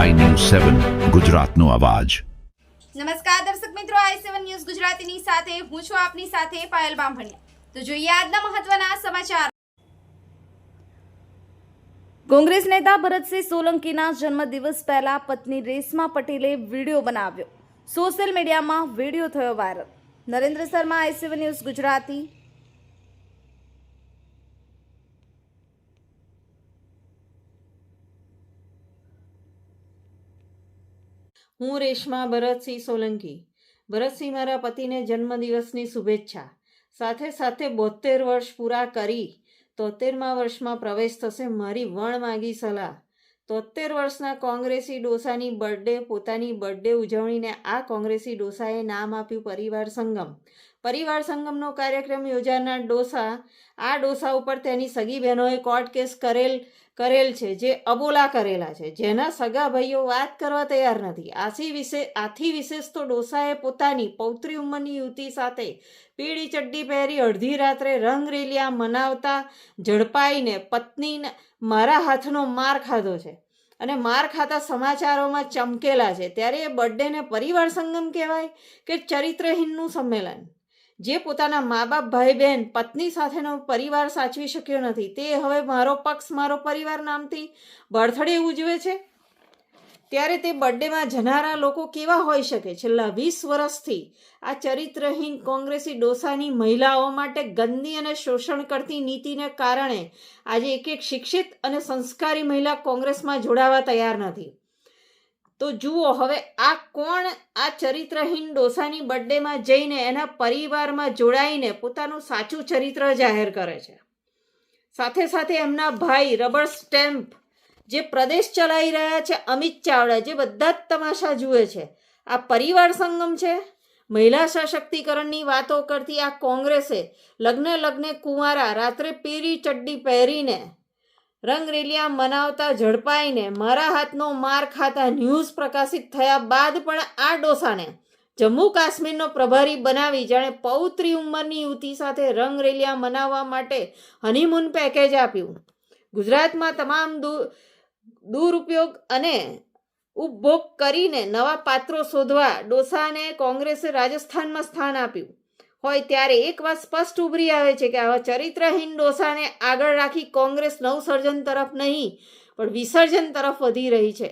સેવન ગુજરાતનો અવાજ. નમસ્કાર દર્શક મિત્રો આઈ સેવન ન્યૂઝ ગુજરાતીની સાથે હું છું આપની સાથે પાયલ બામભણિયા. તો જોઈએ આજના મહત્વના સમાચાર. કોંગ્રેસ નેતા ભરતસિંહ સોલંકીના જન્મદિવસ પહેલા પત્ની રેશમા પટેલે વીડિયો બનાવ્યો. સોશિયલ મીડિયામાં વીડિયો થયો viral. Narendra Sharma I seven news Gujarati. હું રેશમા ભરતસિંહ સોલંકી. ભરતસિંહ મારા પતિને જન્મદિવસની શુભેચ્છા. સાથે સાથે બોતેર વર્ષ પૂરા કરી. તોતેરમા વર્ષમાં પ્રવેશ થશે મારી વણ માગી સલાહ. તોતેર વર્ષના કોંગ્રેસી ડોસાની બર્થડે, પોતાની બર્થડે ઉજવણીને આ કોંગ્રેસી ડોસાએ નામ આપ્યું પરિવાર સંગમ. પરિવાર સંગમનો કાર્યક્રમ યોજાનાર ડોસા, આ ડોસા ઉપર તેની સગી બહેનોએ કોર્ટ કેસ કરેલ કરેલ છે, જે અબોલા કરેલા છે. જેના સગા ભાઈઓ વાત કરવા તૈયાર નથી. આથી વિશે, આથી વિશેષ તો ડોસાએ પોતાની પૌત્રી ઉંમરની યુવતી સાથે પીળી ચડ્ડી પહેરી અડધી રાત્રે રંગરેલિયા મનાવતા ઝડપાઈને પત્નીને મારા હાથનો માર ખાધો છે અને માર ખાતા સમાચારોમાં ચમકેલા છે. ત્યારે એ બર્થડેને પરિવાર સંગમ કહેવાય કે ચરિત્રહીનનું સંમેલન? જે પોતાના મા બાપ ભાઈ બહેન પત્ની સાથેનો પરિવાર સાચવી શક્યો નથી. તે હવે મારો પક્ષ, મારો પરિવાર નામથી બર્થડે ઉજવે છે. ત્યારે તે બર્થડેમાં જનારા લોકો કેવા હોઈ શકે? છેલ્લા વીસ વર્ષથી આ ચરિત્રહીન કોંગ્રેસી ડોસાની મહિલાઓ માટે ગંદી અને શોષણ કરતી નીતિને કારણે આજે એક એક શિક્ષિત અને સંસ્કારી મહિલા કોંગ્રેસમાં જોડાવા તૈયાર નથી. તો જુઓ, હવે આ કોણ? આ ચરિત્રહીન ડોસાની બર્થડેમાં જઈને એના પરિવારમાં જોડાઈને પોતાનું સાચું ચરિત્ર જાહેર કરે છે. સાથે સાથે એમના ભાઈ રબર સ્ટેમ્પ, જે પ્રદેશ ચલાવી રહ્યા છે, અમિત ચાવડા, જે બધા જ તમાશા જુએ છે. આ પરિવાર સંગમ છે? મહિલા સશક્તિકરણની વાતો કરતી આ કોંગ્રેસે લગ્ન લગ્ને કુંવારા, રાત્રે પીરી ચડ્ડી પહેરીને રંગરેલિયા મનાવતા ઝડપાઈને મારા હાથનો માર ખાતા ન્યૂઝ પ્રકાશિત થયા બાદ પણ આ ડોસાને જમ્મુ કાશ્મીરનો પ્રભારી બનાવી જાણે પૌત્રી ઉંમરની યુવતી સાથે રંગરેલિયા મનાવવા માટે હનીમૂન પેકેજ આપ્યું. ગુજરાતમાં તમામ દુરુપયોગ અને ઉપભોગ કરીને નવા પાત્રો શોધવા ડોસાને કોંગ્રેસે રાજસ્થાનમાં સ્થાન આપ્યું. હોય ત્યારે એક વાત સ્પષ્ટ ઉભરી આવે છે કે આવા ચરિત્રહીન ડોસાને આગળ રાખી કોંગ્રેસ નવસર્જન તરફ નહીં, પણ વિસર્જન તરફ વધી રહી છે.